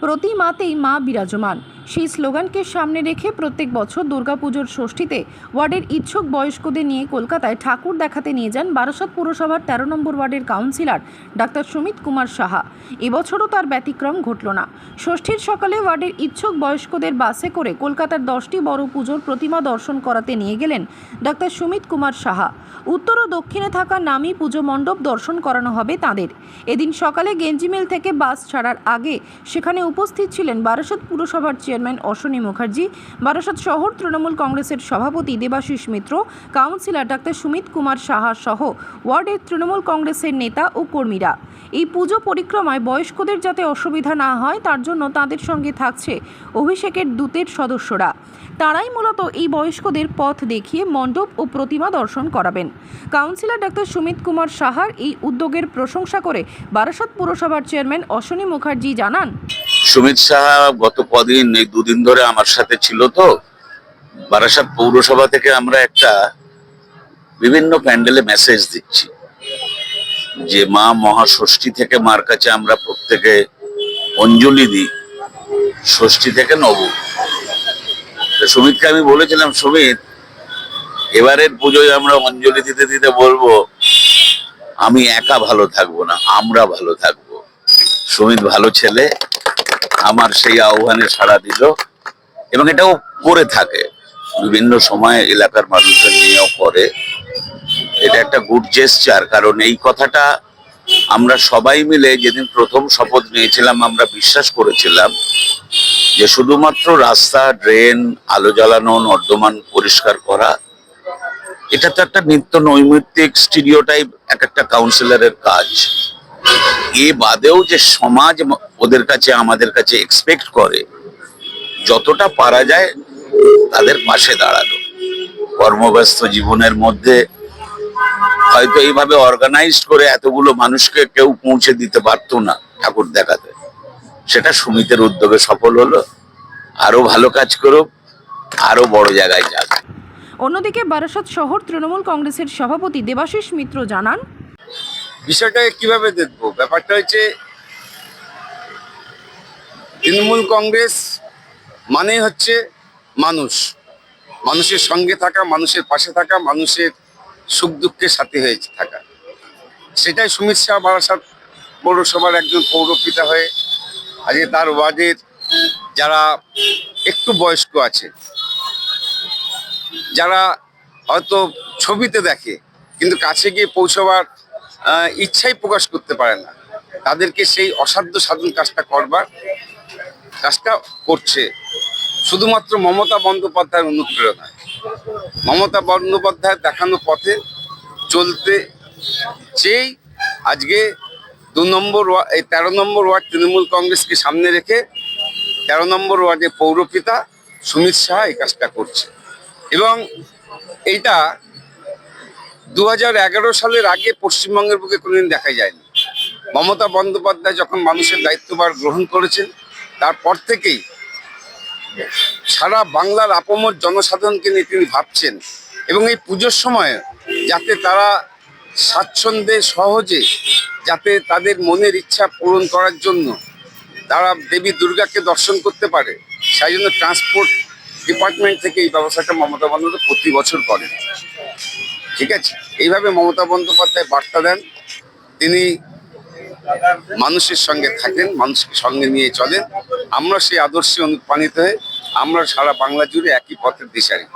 প্রতিমাতেই মা বিরাজমান। সেই স্লোগানকে সামনে রেখে প্রত্যেক বছর দুর্গাপুজোর ষষ্ঠীতে ওয়ার্ডের ইচ্ছুক বয়স্কদের নিয়ে কলকাতায় ঠাকুর দেখাতে নিয়ে যান বারাসাত পুরসভার তেরো নম্বর ওয়ার্ডের কাউন্সিলর ডাক্তার সুমিত কুমার সাহা। এবছরও তার ব্যতিক্রম ঘটল না। ষষ্ঠীর সকালে ওয়ার্ডের ইচ্ছুক বয়স্কদের বাসে করে কলকাতার দশটি বড় পুজোর প্রতিমা দর্শন করাতে নিয়ে গেলেন ডাক্তার সুমিত কুমার সাহা। উত্তর ও দক্ষিণে থাকা নামী পুজো মণ্ডপ দর্শন করানো হবে তাদের। এদিন সকালে গেঞ্জিমেল থেকে বাস ছাড়ার আগে সেখানে উপস্থিত ছিলেন বারাসত পুরসভার চেয়ারম্যান অশ্বনী মুখার্জি, বারাসাত শহর তৃণমূল কংগ্রেসের সভাপতি দেবাশিস মিত্র, কাউন্সিলর ডাক্তার সুমিত কুমার সাহা সহ ওয়ার্ডের তৃণমূল কংগ্রেসের নেতা ও কর্মীরা। এই পুজো পরিক্রমায় বয়স্কদের যাতে অসুবিধা না হয়, তার জন্য তাদের সঙ্গে থাকছে অভিষেকের দূতের সদস্যরা। তারাই মূলত এই বয়স্কদের পথ দেখিয়ে মণ্ডপ ও প্রতিমা দর্শন করাবেন। কাউন্সিলর ডাক্তার সুমিত কুমার সাহার এই উদ্যোগের প্রশংসা করে বারাসত পুরসভার চেয়ারম্যান অশ্বনী মুখার্জি জানান সুমিত সাহা গত কদিন, এই দুদিন ধরে আমার সাথে ছিল তো। বারাসাত পৌরসভা থেকে আমরা একটা বিভিন্ন প্যান্ডেলে মেসেজ দিচ্ছি যে, মা মহাষষ্ঠী থেকে মার কাছে আমরা প্রত্যেকে অঞ্জলি দিই। ষষ্ঠী থেকে নব। সুমিতকে আমি বলেছিলাম, সুমিত, এবারের পুজোয় আমরা অঞ্জলি দিতে দিতে বলব, আমি একা ভালো থাকব না, আমরা ভালো থাকব। সুমিত ভালো ছেলে আমার সেই আহ্বানে সাড়া দিল এবং এটাও করে থাকে। বিভিন্ন সময় এলাকার মানুষদের নিয়েও করে। এটা একটা গুড জেস্টার কারণ এই কথাটা আমরা সবাই মিলে যেদিন প্রথম শপথ নিয়েছিলাম, আমরা বিশ্বাস করেছিলাম যে শুধুমাত্র রাস্তা ড্রেন আলো জ্বালানো, নর্দমান পরিষ্কার করা, এটা তো একটা নিত্য নৈমিত্তিক স্টিরিওটাইপ এক একটা কাউন্সিলরের কাজ। এ বাদেও যে সমাজ ওদের কাছে, আমাদের কাছে এক্সপেক্ট করে, যতটা পারা যায় তাদের পাশে দাঁড়ানো। কর্মব্যস্ত জীবনের মধ্যে হয়তো এইভাবে অর্গানাইজড করে এতগুলো মানুষকে কেউ পৌঁছে দিতে পারতো না ঠাকুর দেখাতে। সেটা সুমিতের উদ্যোগে সফল হলো। আরও ভালো কাজ করুক, আরও বড় জায়গায় যাক। অন্যদিকে বারাসত শহর তৃণমূল কংগ্রেসের সভাপতি দেবাশিস মিত্র জানান বিষয়টাকে কীভাবে দেখব? ব্যাপারটা হচ্ছে, তৃণমূল কংগ্রেস মানে হচ্ছে মানুষ। মানুষের সঙ্গে থাকা, মানুষের পাশে থাকা, মানুষের সুখ দুঃখের সাথে হয়ে থাকা। সেটাই সুমিত শাহ বারাসাত পৌরসভার একজন পৌরপিতা হয়ে আজকে তার ওয়ার্ডের যারা একটু বয়স্ক আছে, যারা হয়তো ছবিতে দেখে, কিন্তু কাছে গিয়ে পৌঁছবার ইচ্ছাই প্রকাশ করতে পারে না। তাদেরকে সেই অসাধ্য সাধন কাজটা করবার কাজটা করছে শুধুমাত্র মমতা বন্দ্যোপাধ্যায়ের অনুপ্রেরণায়। মমতা বন্দ্যোপাধ্যায় দেখানো পথে চলতে চেয়েই আজকে দু নম্বর ওয়া- এই তেরো নম্বর ওয়ার্ড তৃণমূল কংগ্রেসকে সামনে রেখে তেরো নম্বর ওয়ার্ডে পৌরপিতা সুমিত শাহ এই কাজটা করছে। এবং এইটা দু হাজার এগারো সালের আগে পশ্চিমবঙ্গের বুকে কোনোদিন দেখা যায়নি। মমতা বন্দ্যোপাধ্যায় যখন মানুষের দায়িত্বভার গ্রহণ করেছেন, তারপর থেকেই সারা বাংলার আপমর জনসাধারণকে নিয়ে তিনি ভাবছেন এবং এই পুজোর সময় যাতে তারা স্বাচ্ছন্দ্যে, সহজে যাতে তাদের মনের ইচ্ছা পূরণ করার জন্য তারা দেবী দুর্গাকে দর্শন করতে পারে, সেই জন্য ট্রান্সপোর্ট ডিপার্টমেন্ট থেকে এই ব্যবস্থাটা মমতা বন্দ্যোপাধ্যায় প্রতি বছর করেন। ঠিক আছে? এইভাবে মমতা বন্দ্যোপাধ্যায় বার্তা দেন। তিনি মানুষের সঙ্গে থাকেন, মানুষকে সঙ্গে নিয়ে চলেন। আমরা সেই আদর্শে অনুপ্রাণিত হয়ে আমরা সারা বাংলা জুড়ে একই পথের দিশারি।